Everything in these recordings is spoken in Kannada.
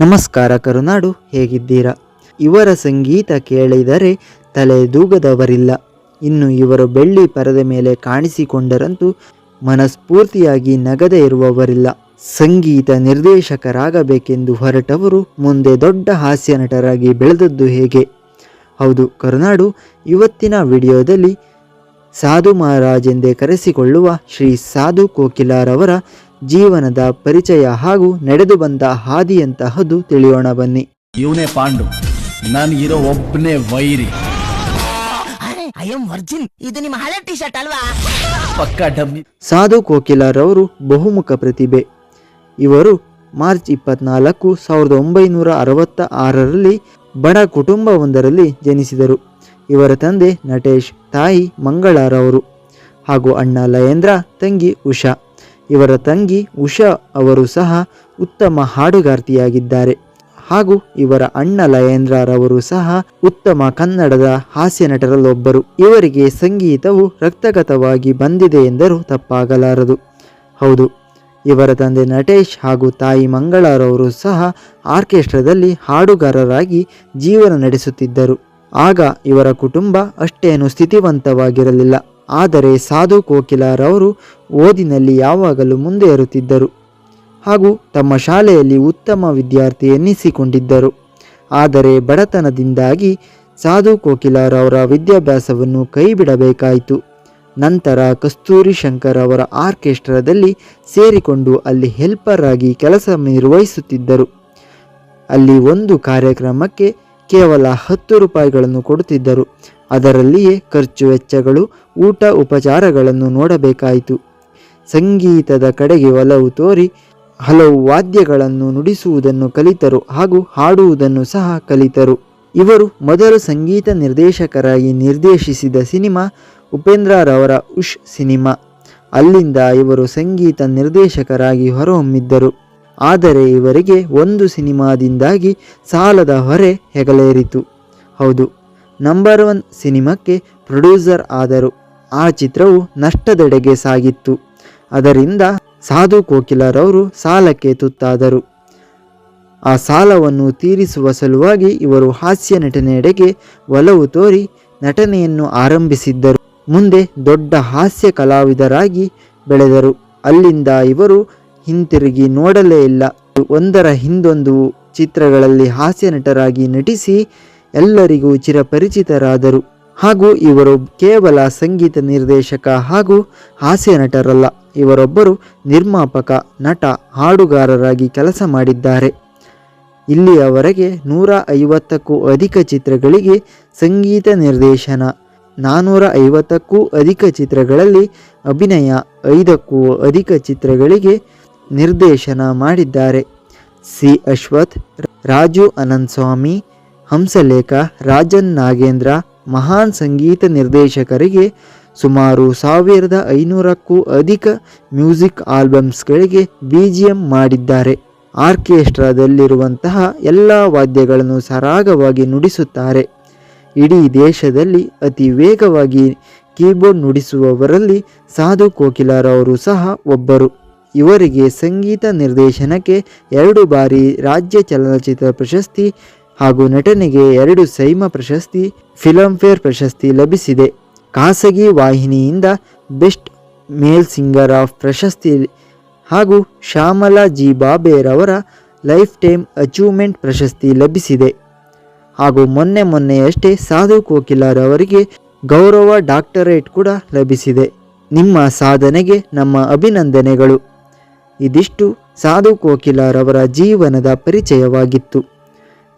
ನಮಸ್ಕಾರ ಕರುನಾಡು, ಹೇಗಿದ್ದೀರಾ? ಇವರ ಸಂಗೀತ ಕೇಳಿದರೆ ತಲೆ ದೂಗದವರಿಲ್ಲ. ಇನ್ನು ಇವರು ಬೆಳ್ಳಿ ಪರದೆ ಮೇಲೆ ಕಾಣಿಸಿಕೊಂಡರಂತೂ ಮನಸ್ಫೂರ್ತಿಯಾಗಿ ನಗದೇ ಇರುವವರಿಲ್ಲ. ಸಂಗೀತ ನಿರ್ದೇಶಕರಾಗಬೇಕೆಂದು ಹೊರಟವರು ಮುಂದೆ ದೊಡ್ಡ ಹಾಸ್ಯ ನಟರಾಗಿ ಬೆಳೆದದ್ದು ಹೇಗೆ? ಹೌದು ಕರುನಾಡು, ಇವತ್ತಿನ ವಿಡಿಯೋದಲ್ಲಿ ಸಾಧು ಮಹಾರಾಜ್ ಎಂದೇ ಕರೆಸಿಕೊಳ್ಳುವ ಶ್ರೀ ಸಾಧು ಕೋಕಿಲಾರವರ ಜೀವನದ ಪರಿಚಯ ಹಾಗೂ ನಡೆದು ಬಂದ ಹಾದಿಯಂತಹದ್ದು ತಿಳಿಯೋಣ ಬನ್ನಿ. ಇವನೇ ಪಾಂಡು. ನಾನು ಇರೋ ಒಬ್ಬನೇ ವೈರಿ. ಐ ಎಂ ವರ್ಜಿನ್ ಇದು ನಿಮ್ಮ ಹಳೆ ಟಿ ಶರ್ಟ್ ಅಲ್ವಾ? ಪಕ್ಕ ಡಮ್ಮಿ. ಸಾಧು ಕೋಕಿಲಾರವರು ಬಹುಮುಖ ಪ್ರತಿಭೆ. ಇವರು ಮಾರ್ಚ್ ಇಪ್ಪತ್ನಾಲ್ಕು ಸಾವಿರದ ಒಂಬೈನೂರ ಅರವತ್ತ ಆರರಲ್ಲಿ ಬಡ ಕುಟುಂಬವೊಂದರಲ್ಲಿ ಜನಿಸಿದರು. ಇವರ ತಂದೆ ನಟೇಶ್ ತಾಯಿ ಮಂಗಳಾರವರು ಹಾಗೂ ಅಣ್ಣ ಲಯೇಂದ್ರ ತಂಗಿ ಉಷಾ. ಇವರ ತಂಗಿ ಉಷಾ ಅವರು ಸಹ ಉತ್ತಮ ಹಾಡುಗಾರ್ತಿಯಾಗಿದ್ದಾರೆ. ಹಾಗೂ ಇವರ ಅಣ್ಣ ಲಯೇಂದ್ರರವರು ಸಹ ಉತ್ತಮ ಕನ್ನಡದ ಹಾಸ್ಯ ನಟರಲ್ಲೊಬ್ಬರು. ಇವರಿಗೆ ಸಂಗೀತವು ರಕ್ತಗತವಾಗಿ ಬಂದಿದೆ ಎಂದರೂ ತಪ್ಪಾಗಲಾರದು. ಹೌದು, ಇವರ ತಂದೆ ನಟೇಶ್ ಹಾಗೂ ತಾಯಿ ಮಂಗಳಾರವರು ಸಹ ಆರ್ಕೆಸ್ಟ್ರಾದಲ್ಲಿ ಹಾಡುಗಾರರಾಗಿ ಜೀವನ ನಡೆಸುತ್ತಿದ್ದರು. ಆಗ ಇವರ ಕುಟುಂಬ ಅಷ್ಟೇನು ಸ್ಥಿತಿವಂತವಾಗಿರಲಿಲ್ಲ. ಆದರೆ ಸಾಧು ಕೋಕಿಲಾರವರು ಓದಿನಲ್ಲಿ ಯಾವಾಗಲೂ ಮುಂದೆ ಇರುತ್ತಿದ್ದರು ಹಾಗೂ ತಮ್ಮ ಶಾಲೆಯಲ್ಲಿ ಉತ್ತಮ ವಿದ್ಯಾರ್ಥಿ ಎನ್ನಿಸಿಕೊಂಡಿದ್ದರು. ಆದರೆ ಬಡತನದಿಂದಾಗಿ ಸಾಧು ಕೋಕಿಲಾರವರ ವಿದ್ಯಾಭ್ಯಾಸವನ್ನು ಕೈಬಿಡಬೇಕಾಯಿತು. ನಂತರ ಕಸ್ತೂರಿ ಶಂಕರ್ ಅವರ ಆರ್ಕೆಸ್ಟ್ರಾದಲ್ಲಿ ಸೇರಿಕೊಂಡು ಅಲ್ಲಿ ಹೆಲ್ಪರ್ ಆಗಿ ಕೆಲಸ ನಿರ್ವಹಿಸುತ್ತಿದ್ದರು. ಅಲ್ಲಿ ಒಂದು ಕಾರ್ಯಕ್ರಮಕ್ಕೆ ಕೇವಲ ಹತ್ತು ರೂಪಾಯಿಗಳನ್ನು ಕೊಡುತ್ತಿದ್ದರು. ಅದರಲ್ಲಿಯೇ ಖರ್ಚು ವೆಚ್ಚಗಳು, ಊಟ ಉಪಚಾರಗಳನ್ನು ನೋಡಬೇಕಾಯಿತು. ಸಂಗೀತದ ಕಡೆಗೆ ಒಲವು ತೋರಿ ಹಲವು ವಾದ್ಯಗಳನ್ನು ನುಡಿಸುವುದನ್ನು ಕಲಿತರು ಹಾಗೂ ಹಾಡುವುದನ್ನು ಸಹ ಕಲಿತರು. ಇವರು ಮೊದಲು ಸಂಗೀತ ನಿರ್ದೇಶಕರಾಗಿ ನಿರ್ದೇಶಿಸಿದ ಸಿನಿಮಾ ಉಪೇಂದ್ರರವರ ಉಷ್ ಸಿನಿಮಾ. ಅಲ್ಲಿಂದ ಇವರು ಸಂಗೀತ ನಿರ್ದೇಶಕರಾಗಿ ಹೊರಹೊಮ್ಮಿದ್ದರು. ಆದರೆ ಇವರಿಗೆ ಒಂದು ಸಿನಿಮಾದಿಂದಾಗಿ ಸಾಲದ ಹೊರೆ ಹೆಗಲೇರಿತು. ಹೌದು ನಂಬರ್ ಒನ್ ಸಿನಿಮಾಕ್ಕೆ ಪ್ರೊಡ್ಯೂಸರ್ ಆದರು. ಆ ಚಿತ್ರವು ನಷ್ಟದೆಡೆಗೆ ಸಾಗಿತ್ತು. ಅದರಿಂದ ಸಾಧು ಕೋಕಿಲರವರು ಸಾಲಕ್ಕೆ ತುತ್ತಾದರು. ಆ ಸಾಲವನ್ನು ತೀರಿಸುವ ಸಲುವಾಗಿ ಇವರು ಹಾಸ್ಯ ನಟನೆಯೆಡೆಗೆ ಒಲವು ತೋರಿ ನಟನೆಯನ್ನು ಆರಂಭಿಸಿದ್ದರು. ಮುಂದೆ ದೊಡ್ಡ ಹಾಸ್ಯ ಕಲಾವಿದರಾಗಿ ಬೆಳೆದರು. ಅಲ್ಲಿಂದ ಇವರು ಹಿಂತಿರುಗಿ ನೋಡಲೇ ಇಲ್ಲ. ಒಂದರ ಹಿಂದೊಂದು ಚಿತ್ರಗಳಲ್ಲಿ ಹಾಸ್ಯ ನಟರಾಗಿ ನಟಿಸಿ ಎಲ್ಲರಿಗೂ ಚಿರಪರಿಚಿತರಾದರು. ಹಾಗೂ ಇವರು ಕೇವಲ ಸಂಗೀತ ನಿರ್ದೇಶಕ ಹಾಗೂ ಹಾಸ್ಯ ನಟರಲ್ಲ, ಇವರೊಬ್ಬರು ನಿರ್ಮಾಪಕ, ನಟ, ಹಾಡುಗಾರರಾಗಿ ಕೆಲಸ ಮಾಡಿದ್ದಾರೆ. ಇಲ್ಲಿಯವರೆಗೆ ನೂರ ಐವತ್ತಕ್ಕೂ ಅಧಿಕ ಚಿತ್ರಗಳಿಗೆ ಸಂಗೀತ ನಿರ್ದೇಶನ ನಾನ್ನೂರ ಐವತ್ತಕ್ಕೂ ಅಧಿಕ ಚಿತ್ರಗಳಲ್ಲಿ ಅಭಿನಯ, ಐದಕ್ಕೂ ಅಧಿಕ ಚಿತ್ರಗಳಿಗೆ ನಿರ್ದೇಶನ ಮಾಡಿದ್ದಾರೆ. ಸಿ. ಅಶ್ವಥ್, ರಾಜು ಅನಂತ್ ಸ್ವಾಮಿ ಹಂಸಲೇಖ ರಾಜನ್ ನಾಗೇಂದ್ರ ಮಹಾನ್ ಸಂಗೀತ ನಿರ್ದೇಶಕರಿಗೆ ಸುಮಾರು ಸಾವಿರದ ಐನೂರಕ್ಕೂ ಅಧಿಕ ಮ್ಯೂಸಿಕ್ ಆಲ್ಬಮ್ಸ್ಗಳಿಗೆ ಬಿ ಜಿ ಎಂ ಮಾಡಿದ್ದಾರೆ. ಆರ್ಕೆಸ್ಟ್ರಾದಲ್ಲಿರುವಂತಹ ಎಲ್ಲ ವಾದ್ಯಗಳನ್ನು ಸರಾಗವಾಗಿ ನುಡಿಸುತ್ತಾರೆ. ಇಡೀ ದೇಶದಲ್ಲಿ ಅತಿ ವೇಗವಾಗಿ ಕೀಬೋರ್ಡ್ ನುಡಿಸುವವರಲ್ಲಿ ಸಾಧು ಕೋಕಿಲಾರವರು ಸಹ ಒಬ್ಬರು. ಇವರಿಗೆ ಸಂಗೀತ ನಿರ್ದೇಶನಕ್ಕೆ ಎರಡು ಬಾರಿ ರಾಜ್ಯ ಚಲನಚಿತ್ರ ಪ್ರಶಸ್ತಿ ಹಾಗೂ ನಟನೆಗೆ ಎರಡು ಸೈಮ ಪ್ರಶಸ್ತಿ ಫಿಲಂಫೇರ್ ಪ್ರಶಸ್ತಿ ಲಭಿಸಿದೆ. ಖಾಸಗಿ ವಾಹಿನಿಯಿಂದ ಬೆಸ್ಟ್ ಮೇಲ್ ಸಿಂಗರ್ ಆಫ್ ಪ್ರಶಸ್ತಿ ಹಾಗೂ ಶ್ಯಾಮಲಾ ಜಿ ಬಾಬೇರವರ ಲೈಫ್ ಟೈಮ್ ಅಚೀವ್ಮೆಂಟ್ ಪ್ರಶಸ್ತಿ ಲಭಿಸಿದೆ. ಹಾಗೂ ಮೊನ್ನೆ ಮೊನ್ನೆಯಷ್ಟೇ ಸಾಧು ಕೋಕಿಲಾರ್ ಅವರಿಗೆ ಗೌರವ ಡಾಕ್ಟರೇಟ್ ಕೂಡ ಲಭಿಸಿದೆ. ನಿಮ್ಮ ಸಾಧನೆಗೆ ನಮ್ಮ ಅಭಿನಂದನೆಗಳು. ಇದಿಷ್ಟು ಸಾಧು ಕೋಕಿಲಾರ್ ಅವರ ಜೀವನದ ಪರಿಚಯವಾಗಿತ್ತು.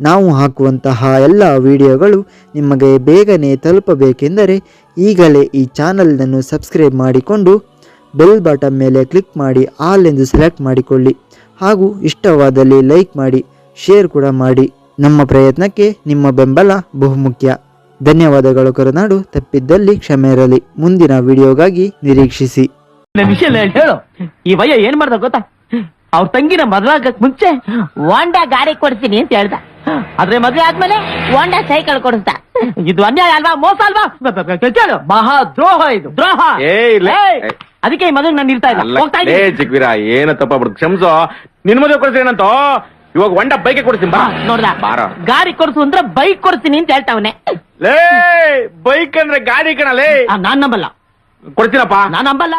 ನಾವು ಹಾಕುವಂತಹ ಎಲ್ಲ ವಿಡಿಯೋಗಳು ನಿಮಗೆ ಬೇಗನೆ ತಲುಪಬೇಕೆಂದರೆ ಈಗಲೇ ಈ ಚಾನಲನ್ನು ಸಬ್ಸ್ಕ್ರೈಬ್ ಮಾಡಿಕೊಂಡು ಬೆಲ್ ಬಟನ್ ಮೇಲೆ ಕ್ಲಿಕ್ ಮಾಡಿ ಆಲ್ ಎಂದು ಸೆಲೆಕ್ಟ್ ಮಾಡಿಕೊಳ್ಳಿ ಹಾಗೂ ಇಷ್ಟವಾದಲ್ಲಿ ಲೈಕ್ ಮಾಡಿ, ಶೇರ್ ಕೂಡ ಮಾಡಿ. ನಮ್ಮ ಪ್ರಯತ್ನಕ್ಕೆ ನಿಮ್ಮ ಬೆಂಬಲ ಬಹುಮುಖ್ಯ. ಧನ್ಯವಾದಗಳು ಕರುನಾಡು ತಪ್ಪಿದ್ದಲ್ಲಿ ಕ್ಷಮೆ ಇರಲಿ. ಮುಂದಿನ ವಿಡಿಯೋಗಾಗಿ ನಿರೀಕ್ಷಿಸಿ. ಈ ಭಯ ಏನ್ ಮಾಡ್ದ ಗೊತ್ತಾ? ಅವ್ರ ತಂಗಿನ ಮದ್ವಾಗಕ್ ಮುಂಚೆ ವಾಂಡಾ ಗಾಡಿ ಕೊಡ್ತೀನಿ ಅಂತ ಹೇಳ್ದ. ಆದ್ರೆ ಮದ್ವೆ ಆದ್ಮೇಲೆ ಹೋಂಡಾ ಸೈಕಲ್ ಕೊಡಿಸ್ದ ಇದು ಅನ್ಯಾಯ ಅಲ್ವಾ? ಮೋಸ ಅಲ್ವಾ? ಕೇಳು. ಮಹಾ ದ್ರೋಹ ಇದು. ದ್ರೋಹ. ಏಯ್, ಇಲ್ಲ. ಅದಕ್ಕೆ ಈ ಮದುವೆ ನಾನು ಇರ್ತಾ ಇಲ್ಲ. ಅಲ್ಲ ಹೋಗ್ತಾ ಲೇ ಇದ್ದೀನಿ ಚಿಕ್ವೀರ ಏನ ತಪ್ಪಾಗ್ಬಿಡ್ತು? ಕ್ಷಮ್ಸೋ. ನಿನ್ ಮದುವೆ ಕೊಡ್ಸಿ ಏನಂತ? ಇವಾಗ ಒಂಡ ಬೈಕೆ ಕೊಡ್ತೀನಿ ಬಾ. ನೋಡ್ದ? ಬಾರ. ಗಾಡಿ ಕೊಡ್ಸು ಅಂದ್ರೆ ಬೈಕ್ ಕೊಡ್ತೀನಿ ಅಂತ ಹೇಳ್ತಾವನೆ. ಲೇ ಬೈಕ್ ಅಂದ್ರೆ ಗಾಡಿ ಕಣಲೇ. ನಾನ್ ನಂಬಲ್ಲ. ಕೊಡ್ತೀನಪ್ಪ. ನಾನ್ ನಂಬಲ್ಲ.